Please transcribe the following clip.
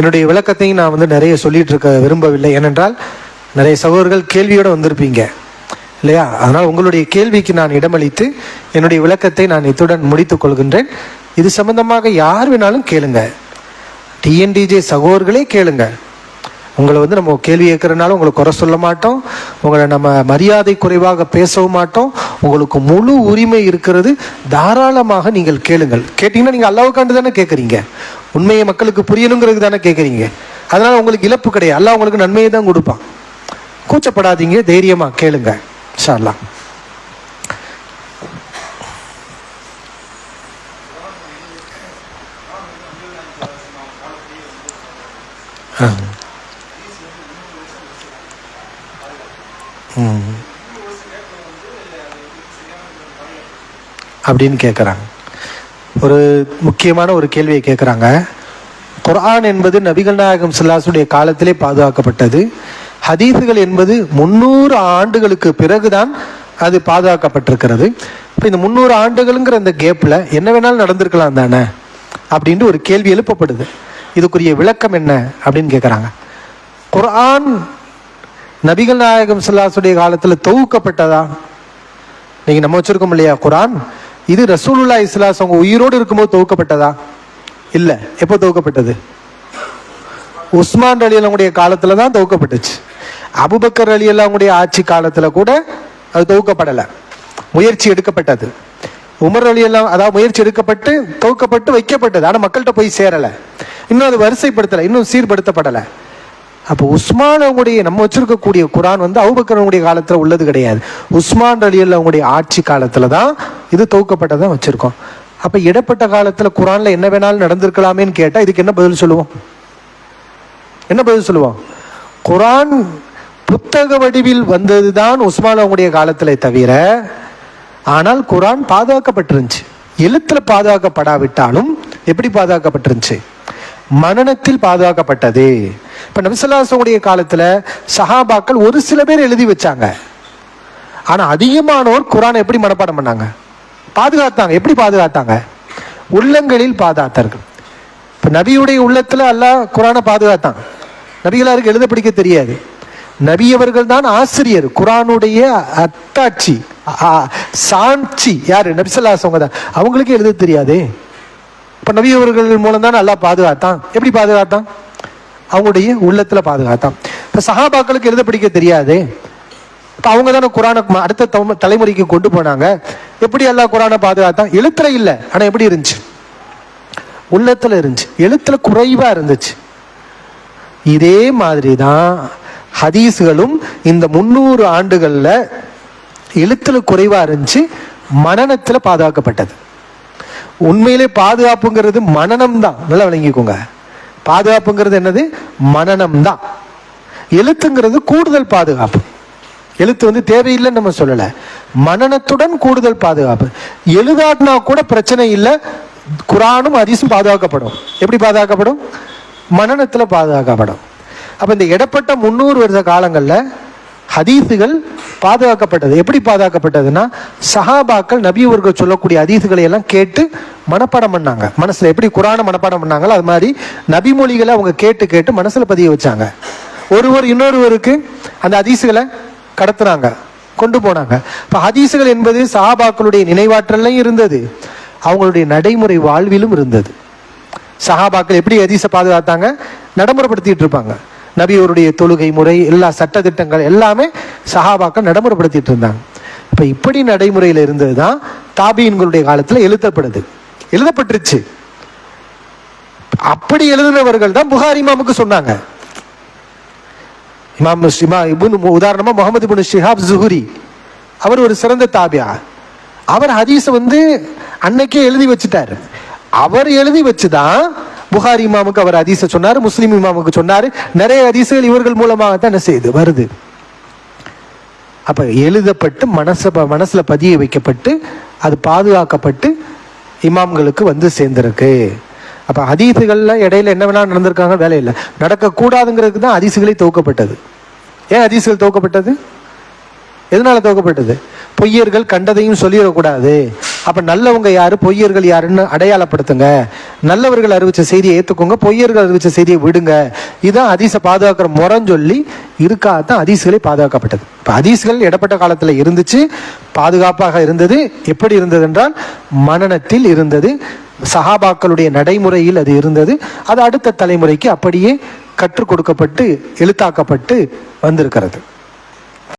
என்னுடைய விளக்கத்தையும் நான் வந்து நிறைய சொல்லிட்டு இருக்க விரும்பவில்லை. ஏனென்றால் நிறைய சகோதரர்கள் கேள்வியோடு வந்திருப்பீங்க. இல்லையா? அதனால் உங்களுடைய கேள்விக்கு நான் இடமளித்து என்னுடைய விளக்கத்தை நான் இத்துடன் முடித்துக் கொள்கின்றேன். இது சம்பந்தமாக யார் வேணாலும் கேளுங்க. டிஎன்டிஜே சகோதர்களே கேளுங்க. உங்களை வந்து நம்ம கேள்வி கேட்கறதுனால உங்களை குறை சொல்ல மாட்டோம். உங்களை நம்ம மரியாதை குறைவாக பேசவும் மாட்டோம். உங்களுக்கு முழு உரிமை இருக்கிறது. தாராளமாக நீங்கள் கேளுங்கள். கேட்டீங்கன்னா நீங்கள் அல்லாவுக்காண்டு தானே கேட்குறீங்க. உண்மையை மக்களுக்கு புரியணுங்கிறது தானே கேட்குறீங்க அதனால உங்களுக்கு இழப்பு கிடையாது. அல்ல உங்களுக்கு நன்மையை தான் கொடுப்பான். கூச்சப்படாதீங்க தைரியமா கேளுங்க இன்ஷா அப்படின்னு கேட்குறாங்க ஒரு முக்கியமான ஒரு கேள்வியை கேட்குறாங்க குர்ஆன் என்பது நபிகள் நாயகம் சில்லாசுடைய காலத்திலே பாதுகாக்கப்பட்டது. ஹதீஸுகள் என்பது முன்னூறு ஆண்டுகளுக்கு பிறகுதான் அது பாதுகாக்கப்பட்டிருக்கிறது. இப்போ இந்த முந்நூறு ஆண்டுகளுங்கிற அந்த கேப்பில் என்ன வேணாலும் நடந்திருக்கலாம் தானே? அப்படின்ட்டு ஒரு கேள்வி எழுப்பப்படுது. இதுக்குரிய விளக்கம் என்ன அப்படின்னு கேட்குறாங்க குர்ஆன் நபிகள் நாயகம் சில்லாசுடைய காலத்தில் தொகுக்கப்பட்டதா? நீங்கள் நம்ம வச்சுருக்கோம் இல்லையா குரான் இது ரசூலுல்லா இஸ்லாஸ் அவங்க உயிரோடு இருக்கும்போது துவக்கப்பட்டதா இல்லை. எப்போ துவக்கப்பட்டது உஸ்மான் அலி அல்லாவுடைய காலத்தில் தான் துவக்கப்பட்டுச்சு அபுபக்கர் அலி அல்லாவுடைய ஆட்சி காலத்தில் கூட அது துவக்கப்படலை முயற்சி எடுக்கப்பட்டது. உமர் அலி எல்லாம் அதாவது முயற்சி எடுக்கப்பட்டு துவக்கப்பட்டு வைக்கப்பட்டது. ஆனால் மக்கள்கிட்ட போய் சேரலை. இன்னும் அது வரிசைப்படுத்தலை. இன்னும் சீர்படுத்தப்படலை. அப்போ உஸ்மான் அவங்களுடைய நம்ம வச்சிருக்கக்கூடிய குரான் வந்து அவுபக்கரனுடைய காலத்தில் உள்ளது கிடையாது. உஸ்மான் அலியல் அவங்களுடைய ஆட்சி காலத்தில் தான் இது தொகுக்கப்பட்டதான் வச்சிருக்கோம். அப்ப இடப்பட்ட காலத்துல குரான்ல என்ன வேணாலும் நடந்திருக்கலாமேன்னு கேட்டால் இதுக்கு என்ன பதில் சொல்லுவோம்? என்ன பதில் சொல்லுவோம்? குரான் புத்தக வடிவில் வந்ததுதான் உஸ்மான் அவங்களுடைய காலத்தில் தவிர ஆனால் குரான் பாதுகாக்கப்பட்டிருந்துச்சு. எழுத்துல பாதுகாக்கப்படாவிட்டாலும் எப்படி பாதுகாக்கப்பட்டிருந்துச்சு? மனநத்தில் பாதுகாக்கப்பட்டது. இப்ப நபிசல்லாசனுடைய காலத்துல சஹாபாக்கள் ஒரு சில பேர் எழுதி வச்சாங்க. ஆனா அதிகமானோர் குரான் எப்படி மனப்பாடம் பண்ணாங்க? பாதுகாத்தாங்க. எப்படி பாதுகாத்தாங்க? உள்ளங்களில் பாதுகாத்தார்கள். இப்போ நபியுடைய உள்ளத்தில் அல்லாஹ் குரானை பாதுகாத்தான். நபிகளாருக்கு எழுத படிக்க தெரியாது. நபியவர்கள் தான் ஆசிரியர். குரானுடைய அத்தாட்சி ஆ- சாட்சி யாரு? நபிசல்லாசவங்க தான் அவங்களுக்கே எழுத தெரியாது. இப்போ நபியவர்கள் மூலம் தான் நல்லா பாதுகாத்தான். எப்படி பாதுகாத்தான்? அவங்களுடைய உள்ளத்தில் பாதுகாத்தான். இப்போ சஹாபாக்களுக்கு எழுத படிக்க தெரியாது. இப்போ அவங்க தானே குரானை அடுத்த தலைமுறைக்கு கொண்டு போனாங்க. எப்படி எல்லா குரானை பாதுகாத்தான்? எழுத்துல இல்லை. ஆனால் எப்படி இருந்துச்சு? உள்ளத்தில் இருந்துச்சு. எழுத்துல குறைவாக இருந்துச்சு. இதே மாதிரி தான் ஹதீஸ்களும் இந்த முந்நூறு ஆண்டுகளில் எழுத்துல குறைவாக இருந்துச்சு மனநத்தில் பாதுகாக்கப்பட்டது. உண்மையிலே பாதுகாப்புங்கிறது மனநம் தான் நல்லா விளங்கிக்கோங்க. பாதுகாப்புங்கிறது என்னது? மனநம் தான் எழுத்துங்கிறது கூடுதல் பாதுகாப்பு. எழுத்து வந்து தேவையில்லைன்னு நம்ம சொல்லலை. மனநத்துடன் கூடுதல் பாதுகாப்பு. எழுதாட்டினா கூட பிரச்சனை இல்லை. குரானும் அதிசும் பாதுகாக்கப்படும். எப்படி பாதுகாக்கப்படும்? மனநத்தில் பாதுகாக்கப்படும். அப்போ இந்த இடப்பட்ட முந்நூறு வருஷ காலங்களில் ஹதீஸுகள் பாதுகாக்கப்பட்டது. எப்படி பாதுகாக்கப்பட்டதுன்னா சஹாபாக்கள் நபி அவர்கள் சொல்லக்கூடிய ஹதீஸுகளை எல்லாம் கேட்டு மனப்பாடம் பண்ணாங்க. மனசில் எப்படி குரானை மனப்பாடம் பண்ணாங்களோ அது மாதிரி நபி மொழிகளை அவங்க கேட்டு கேட்டு மனசில் பதிய வச்சாங்க. ஒருவர் இன்னொருவருக்கு அந்த ஹதீஸுகளை கடத்துனாங்க. கொண்டு போனாங்க. இப்போ ஹதீஸுகள் என்பது சஹாபாக்களுடைய நினைவாற்றல்லையும் இருந்தது. அவங்களுடைய நடைமுறை வாழ்விலும் இருந்தது. சஹாபாக்கள் எப்படி ஹதீஸை பாதுகாத்தாங்க? நடைமுறைப்படுத்திட்டு இருப்பாங்க. நபியோருடைய தொழுகை முறை எல்லா சட்டத்திட்டங்கள் எல்லாமே சஹாபாக்கள் நடைமுறைப்படுத்திட்டு இருந்தாங்க. இப்போ இப்படி நடைமுறையில் இருந்தது தான் தாபியன்களுடைய காலத்தில் எழுதப்படுது. எழுதப்பட்டுருச்சு. அப்படி எழுதினவர்கள் தான் புகாரிமாமுக்கு சொன்னாங்க. இமாம் இமா இபுன் உதாரணமாக முகமது இபுன் ஷிஹாப் ஜுஹுரி. அவர் ஒரு சிறந்த தாபியா. அவர் ஹதீஸை வந்து அன்னைக்கே எழுதி வச்சுட்டார். அவர் எழுதி வச்சுதான் புகாரி இமாமுக்கு அவர் ஹதீஸை சொன்னார் முஸ்லீம் இமாமுக்கு சொன்னார். நிறைய ஹதீஸுகள் இவர்கள் மூலமாக தான் என்ன செய்யுது வருது. அப்போ எழுதப்பட்டு மனசை ப மனசில் பதிய வைக்கப்பட்டு அது பாதுகாக்கப்பட்டு இமாம்களுக்கு வந்து சேர்ந்துருக்கு. அப்போ ஹதீஸுகள்ல இடையில என்ன வேணாலும் நடந்திருக்காங்க வேலையில்லை நடக்கக்கூடாதுங்கிறதுக்கு தான் ஹதீஸுகளே துவக்கப்பட்டது ஏன் ஹதீஸ்கள் துவக்கப்பட்டது? எதனால துவக்கப்பட்டது? பொய்யர்கள் கண்டதையும் சொல்லிடக்கூடாது. அப்ப நல்லவங்க யாரு? பொய்யர்கள் யாருன்னு அடையாளப்படுத்துங்க. நல்லவர்கள் அறிவிச்ச செய்தியை ஏற்றுக்கோங்க பொய்யர்கள் அறிவிச்ச செய்தியை விடுங்க. இதான் அதிசை பாதுகாக்கிற முறைன்னு சொல்லி இருக்காதான் ஹதீஸ்களே பாதுகாக்கப்பட்டது. இப்போ அதிசுகள் இடப்பட்ட காலத்தில் இருந்துச்சு பாதுகாப்பாக இருந்தது. எப்படி இருந்தது என்றால் மனநத்தில் இருந்தது. சஹாபாக்களுடைய நடைமுறையில் அது இருந்தது. அது அடுத்த தலைமுறைக்கு அப்படியே கற்றுக் கொடுக்கப்பட்டு எழுத்தாக்கப்பட்டு வந்திருக்கிறது.